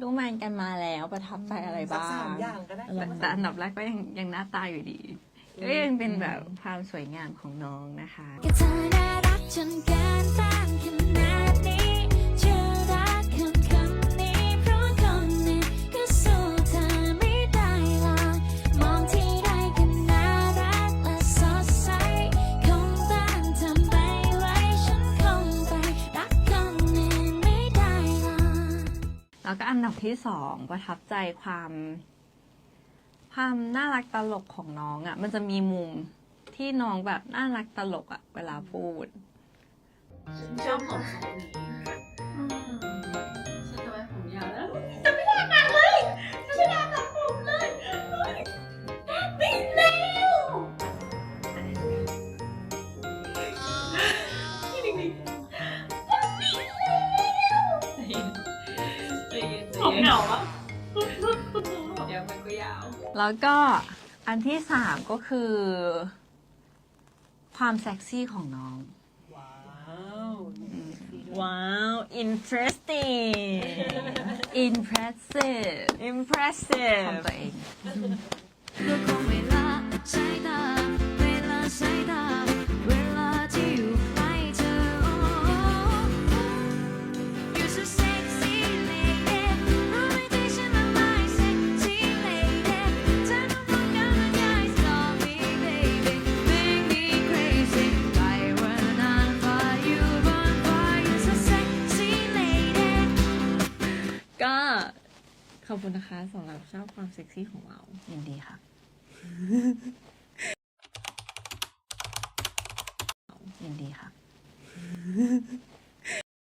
ดูแมนกันมาแล้วประทับใจอะไรสักบ้างสามอย่างก็ได้แต่แต่อันดับแรกก็ยังยังหน้าตาอยู่ดีก็ยังเป็นแบบความสวยงามของน้องนะคะ ก็เธอน่ารักจนเกินต้าน แล้วก็อันดับที่สองประทับใจความความน่ารักตลกของน้องอะ่ะ มันจะมีมุมที่น้องแบบน่ารักตลกอะ่ะ เวลาพูด ฉันชอบผมทรงนี้ ผมเหงาอะเดี๋ยวมันก็ยาว แล้วก็อันที่สามก็คือ ความเซ็กซี่ของน้อง ว้าวว้าว interesting impressive ของ impressive ตัวเองก็คงเวลาใช้ตา ขอบคุณนะคะสำหรับชอบความเซ็กซี่ของเรา ยินดีค่ะ ยินดีค่ะ